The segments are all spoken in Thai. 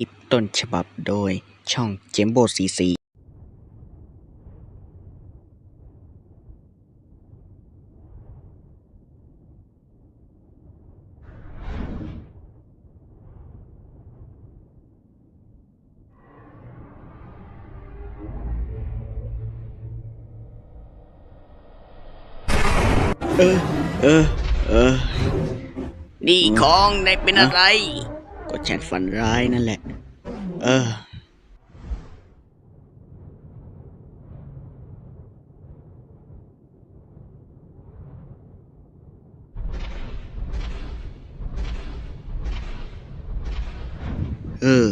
อิปต้นฉบับโดยช่องเจมโบซีซีเออ เออ เออ นี่ของนายเป็นอะไร ก็ฉันฝันร้ายนั่นแหละ เออเออ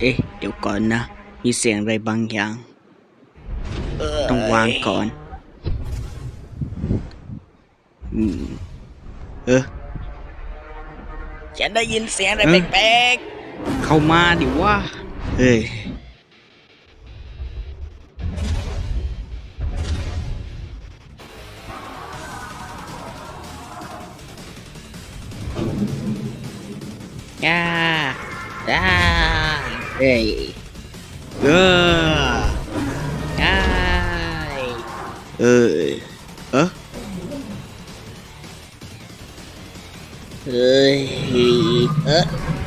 เอ๊ะ เดี๋ยวก่อนนะ มีเสียงอะไรบางอย่าง ต้องวางก่อนอืมเออ ฉันได้ยินเสียงอะไรเอ้ยแปลกเข้ามาดิว่า เฮ้ยๆย่ เฮ้ยเออย่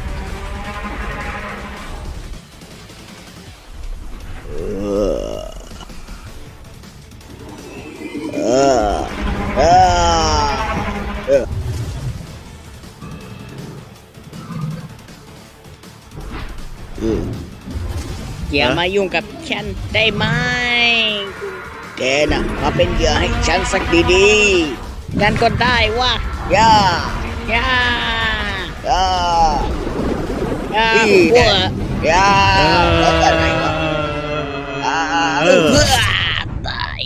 อย่าฮะมายุ่งกับฉันได้ไหมแกน่ะมาเป็นเหยื่อให้ฉันสักดีงั้นก็ได้ว่าๆย่าย่าย่าย่าอีพวกย่าแล้วกันไหนวะอ่าเออเพื่อตาย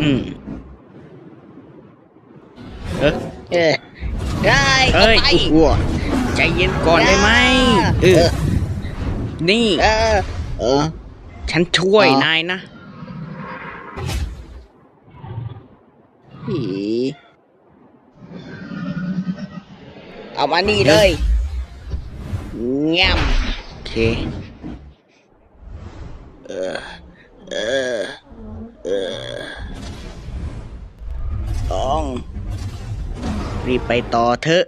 อืมเออเออได้ก็เอ้ยไปกูกลัว ใจเย็นก่อนได้ไหมเออ นี่ เออ เออ ฉันช่วยอ๋อนายนะผีเอามานี่เลยง่โอเค เออ เออ เออต้องรีบไปต่อเถอะ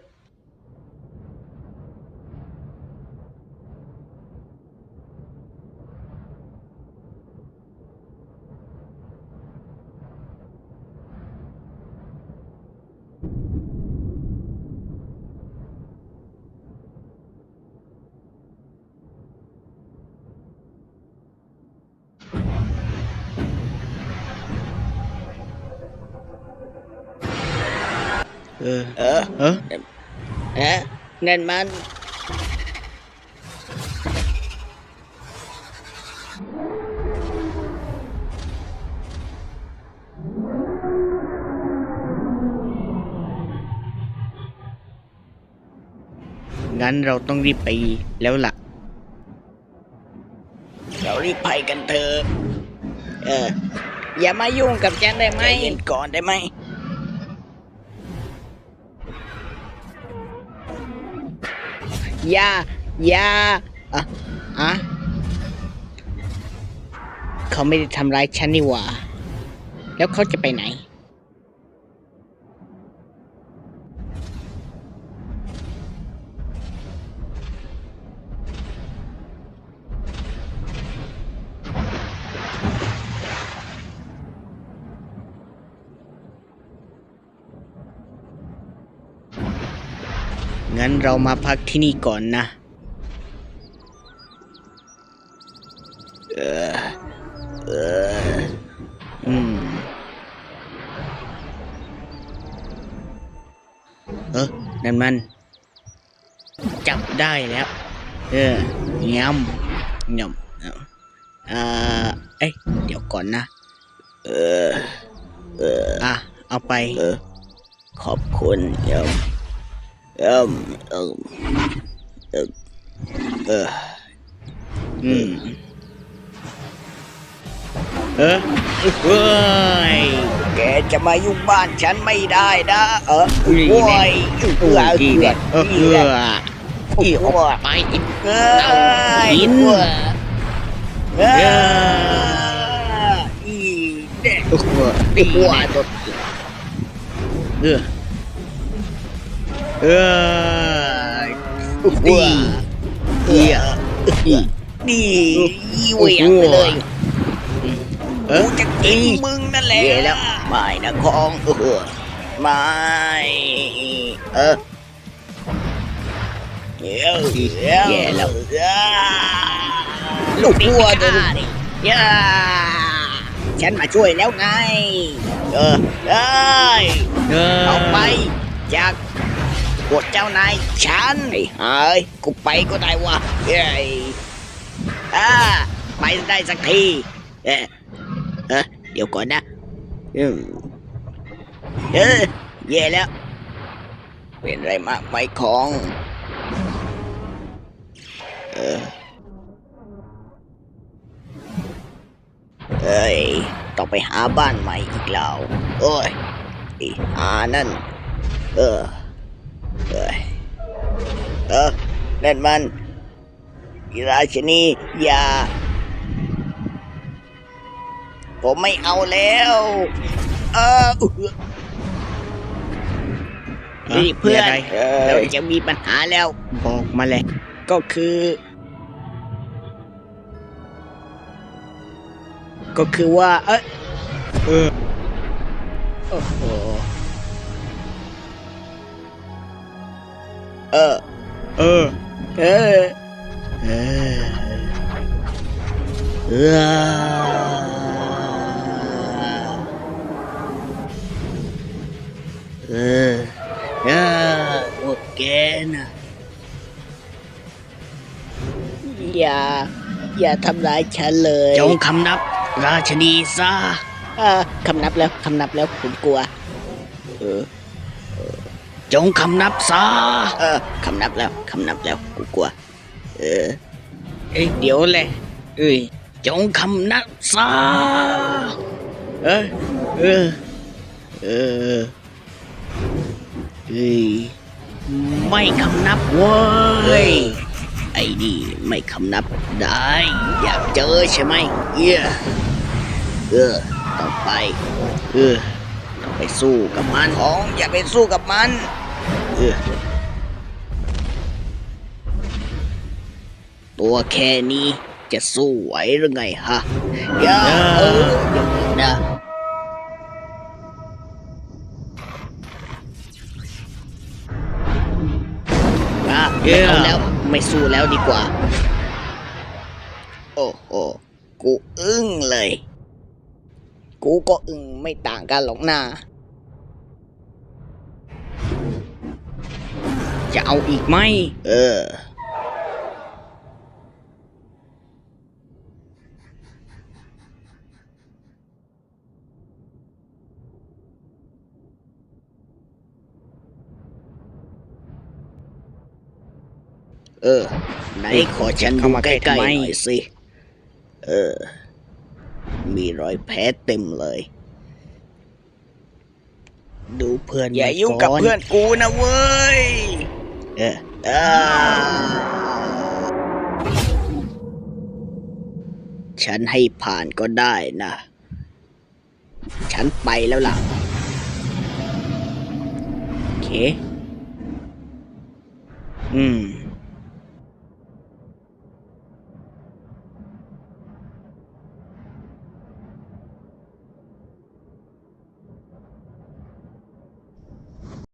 เออ เออเออเอ๊ะนั่นมันงั้นเราต้องรีบไปแล้วล่ะ เรารีบไปกันเถอะ เออ อย่ามายุ่งกับฉันได้ไหม ใจเย็นก่อนได้ไหม ย่าย่าอะอะเขาไม่ได้ทำร้ายฉันนี่หว่า แล้วเขาจะไปไหน งั้นเรามาพักที่นี่ก่อนนะเออเอออืมเออนั่นมัน จับได้แล้ว เออยำยำเอ่อเอ้ยเดี๋ยวก่อนนะ เออ เอออะ เอาไป เออ ขอบคุณยมยม ออเออเอออืมเออเฮ้ยแกจะมายุ่งบ้านฉันไม่ได้นะ เอออุ้ยโอ้ยเอือดีเอืเลอยเออเอืเออออีออกไปอีเอ้ยกินเอือเอ้เอยออีเด็กโอ้โหดีดีว่านะตัวเออ เออดีเอียอีดีเหวี่ยงไปเลยเอกูอจะกินมึงนั่นแหละเย่แล้วไม่นะของเออไม่เออเดี๋ยวเดี๋ยวแย่แล้วลูกวัวตัวนี้ย่าฉันมาช่วยแล้วไง เออได้เออเอาไปจาก พวกเจ้านายฉันไอ้เฮ้ยกูไปก็ได้วะเย้ยอ่าไปได้สักทีเออเออเดี๋ยวก่อนนะอืมเออแย่แล้ว เป็นไรมากไหมของเออเอ้ยต้องไปหาบ้านใหม่อีกแล้ว โอ้ยไอีหานั่น เออ เอ้ยเออนั่นมันอีราชนีอย่าผมไม่เอาแล้ว เอออุ๊ยนี่เพื่อนมีอะไรเราจะมีปัญหาแล้ว บอกมาเลย ก็คือ ก็คือว่า เอยเออโอ้โห เออเออเออเออเออเออเออพวกแกนะอย่าอย่าทำร้ายฉันเลยจงคำนับราชนีซะเออคำนับแล้วคำนับแล้วผมกลัวเออ จงคำนับซะเออคำนับแล้วคำนับแล้วกูกลัว เออ เอ้ยเดี๋ยวเลยเอ้ยจงคำนับซะเออเออเออเอ้ยไม่คำนับเว้ยไอ้นี่ไม่คำนับได้ อยากเจอใช่ไหมเยี่ยเออต้อไปเออต้องไปสู้กับมันของอย่าไปสู้กับมัน ตัวแค่นี้จะสู้ไหวหรือไงฮะ อย่าเอออย่างนี้นะอะไม่เอาแล้วไม่สู้แล้วดีกว่า โอ้โห กูอึ้งเลย กูก็อึ้งไม่ต่างกันหรอกนะ จะเอาอีกไหม เออ เออ ไหนขอฉันดูใกล้ๆหน่อยสิ เออ มีรอยแผลเต็มเลย ดูเพื่อนอย่ายุ่งกับเพื่อนกูนะเว้ย เอออ่าฉันให้ผ่านก็ได้นะ ฉันไปแล้วล่ะ โอเค อืม